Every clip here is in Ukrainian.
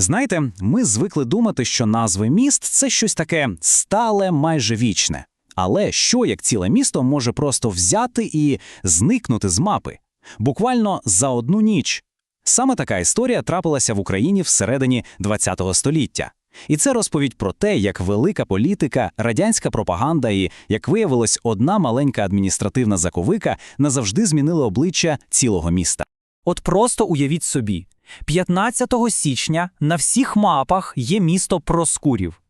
Знаєте, ми звикли думати, що назви міст це щось таке стале, майже вічне. Але що як ціле місто може просто взяти і зникнути з мапи? Буквально за одну ніч. Саме така історія трапилася в Україні всередині ХХ століття. І це розповідь про те, як велика політика, радянська пропаганда і, як виявилось, одна маленька адміністративна заковика назавжди змінили обличчя цілого міста. От просто уявіть собі, 15 січня на всіх мапах є місто Проскурів,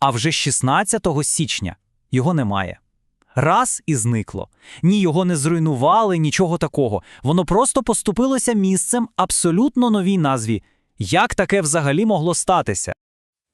а вже 16 січня його немає. Раз і зникло. Ні, його не зруйнували, нічого такого. Воно просто поступилося місцем абсолютно новій назві. Як таке взагалі могло статися?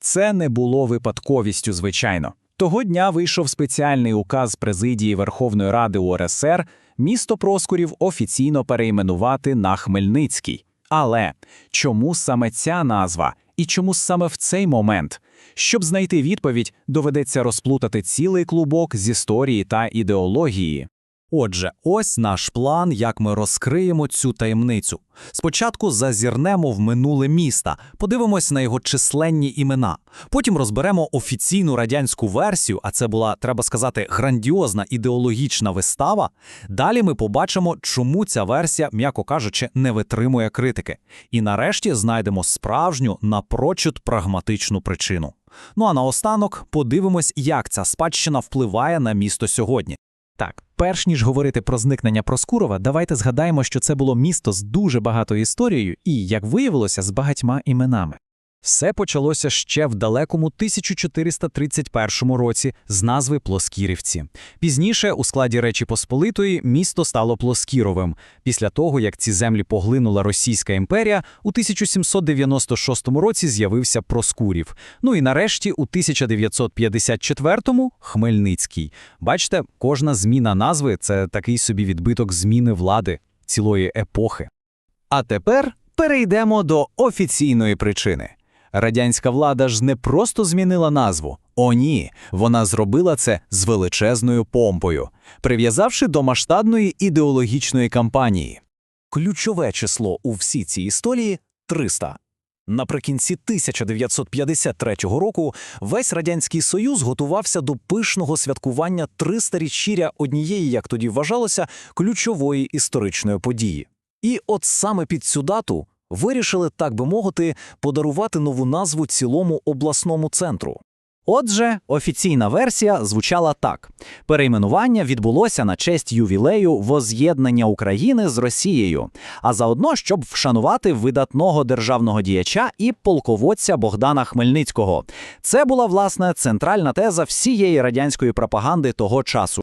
Це не було випадковістю, звичайно. Того дня вийшов спеціальний указ президії Верховної Ради УРСР місто Проскурів офіційно перейменувати на Хмельницький. Але чому саме ця назва і чому саме в цей момент? Щоб знайти відповідь, доведеться розплутати цілий клубок з історії та ідеології. Отже, ось наш план, як ми розкриємо цю таємницю. Спочатку зазірнемо в минуле міста, подивимось на його численні імена. Потім розберемо офіційну радянську версію, а це була, треба сказати, грандіозна ідеологічна вистава. Далі ми побачимо, чому ця версія, м'яко кажучи, не витримує критики. І нарешті знайдемо справжню, напрочуд прагматичну причину. Ну а наостанок подивимось, як ця спадщина впливає на місто сьогодні. Так, перш ніж говорити про зникнення Проскурова, давайте згадаємо, що це було місто з дуже багатою історією і, як виявилося, з багатьма іменами. Все почалося ще в далекому 1431 році з назви Плоскірівці. Пізніше, у складі Речі Посполитої, місто стало Плоскіровим. Після того, як ці землі поглинула Російська імперія, у 1796 році з'явився Проскурів. Ну і нарешті, у 1954-му – Хмельницький. Бачите, кожна зміна назви – це такий собі відбиток зміни влади, цілої епохи. А тепер перейдемо до офіційної причини. Радянська влада ж не просто змінила назву. О, ні, вона зробила це з величезною помпою, прив'язавши до масштабної ідеологічної кампанії. Ключове число у всій цій історії 300. Наприкінці 1953 року весь Радянський Союз готувався до пишного святкування 300-річчя однієї, як тоді вважалося, ключової історичної події. І от саме під цю дату вирішили, так би мовити, подарувати нову назву цілому обласному центру. Отже, офіційна версія звучала так: перейменування відбулося на честь ювілею воз'єднання України з Росією, а заодно, щоб вшанувати видатного державного діяча і полководця Богдана Хмельницького. Це була власне центральна теза всієї радянської пропаганди того часу.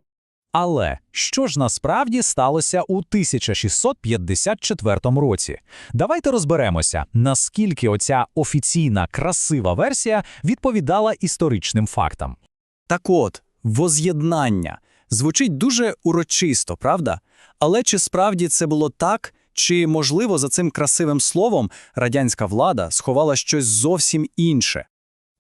Але що ж насправді сталося у 1654 році? Давайте розберемося, наскільки оця офіційна красива версія відповідала історичним фактам. Так от, воз'єднання звучить дуже урочисто, правда? Але чи справді це було так? Чи, можливо, за цим красивим словом радянська влада сховала щось зовсім інше?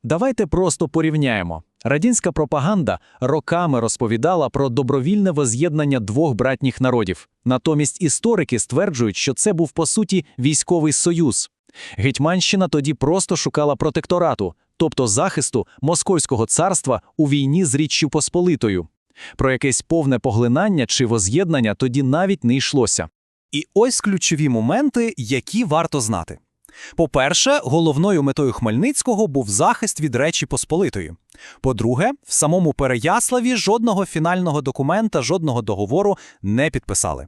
Давайте просто порівняємо. Радянська пропаганда роками розповідала про добровільне воз'єднання двох братніх народів. Натомість історики стверджують, що це був по суті військовий союз. Гетьманщина тоді просто шукала протекторату, тобто захисту Московського царства у війні з Річчю Посполитою. Про якесь повне поглинання чи воз'єднання тоді навіть не йшлося. І ось ключові моменти, які варто знати. По-перше, головною метою Хмельницького був захист від Речі Посполитої. По-друге, в самому Переяславі жодного фінального документа, жодного договору не підписали.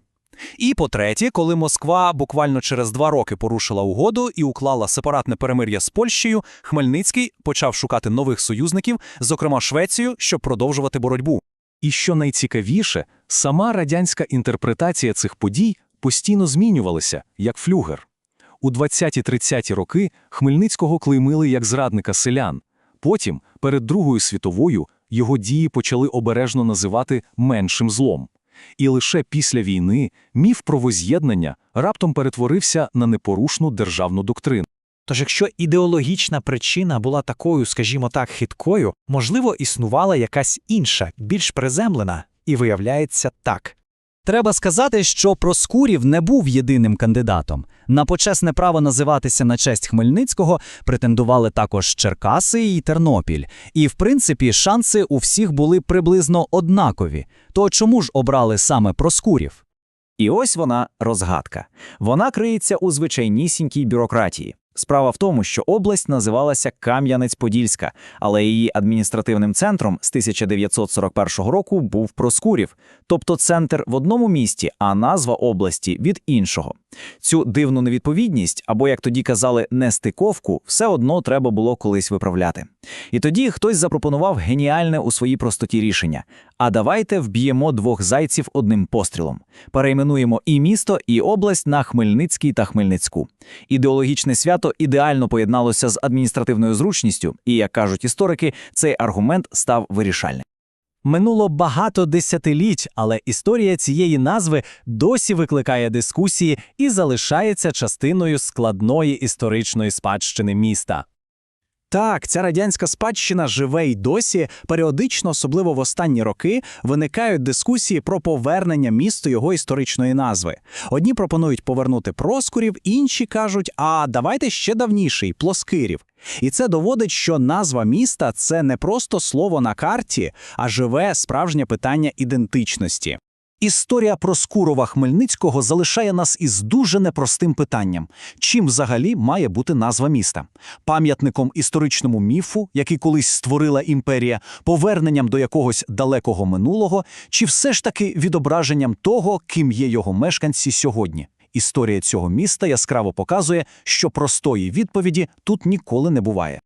І по-третє, коли Москва буквально через два роки порушила угоду і уклала сепаратне перемир'я з Польщею, Хмельницький почав шукати нових союзників, зокрема Швецію, щоб продовжувати боротьбу. І що найцікавіше, сама радянська інтерпретація цих подій постійно змінювалася, як флюгер. У 20-30 роки Хмельницького клеймили як зрадника селян. Потім, перед Другою світовою, його дії почали обережно називати меншим злом. І лише після війни міф про воз'єднання раптом перетворився на непорушну державну доктрину. Тож, якщо ідеологічна причина була такою, скажімо так, хиткою, можливо, існувала якась інша, більш приземлена, і виявляється так. Треба сказати, що Проскурів не був єдиним кандидатом. На почесне право називатися на честь Хмельницького претендували також Черкаси і Тернопіль. І, в принципі, шанси у всіх були приблизно однакові. То чому ж обрали саме Проскурів? І ось вона розгадка. Вона криється у звичайнісінькій бюрократії. Справа в тому, що область називалася Кам'янець-Подільська, але її адміністративним центром з 1941 року був Проскурів, тобто центр в одному місті, а назва області від іншого. Цю дивну невідповідність, або як тоді казали, нестиковку, все одно треба було колись виправляти. І тоді хтось запропонував геніальне у своїй простоті рішення. А давайте вб'ємо двох зайців одним пострілом. Перейменуємо і місто, і область на Хмельницький та Хмельницьку. Ідеологічне свято ідеально поєдналося з адміністративною зручністю, і, як кажуть історики, цей аргумент став вирішальним. Минуло багато десятиліть, але історія цієї назви досі викликає дискусії і залишається частиною складної історичної спадщини міста. Так, ця радянська спадщина живе й досі. Періодично, особливо в останні роки, виникають дискусії про повернення місту його історичної назви. Одні пропонують повернути Проскурів, інші кажуть, а давайте ще давніший Плоскирів. І це доводить, що назва міста це не просто слово на карті, а живе справжнє питання ідентичності. Історія Проскурова Хмельницького залишає нас із дуже непростим питанням: чим взагалі має бути назва міста? Пам'ятником історичному міфу, який колись створила імперія, поверненням до якогось далекого минулого, чи все ж таки відображенням того, ким є його мешканці сьогодні? Історія цього міста яскраво показує, що простої відповіді тут ніколи не буває.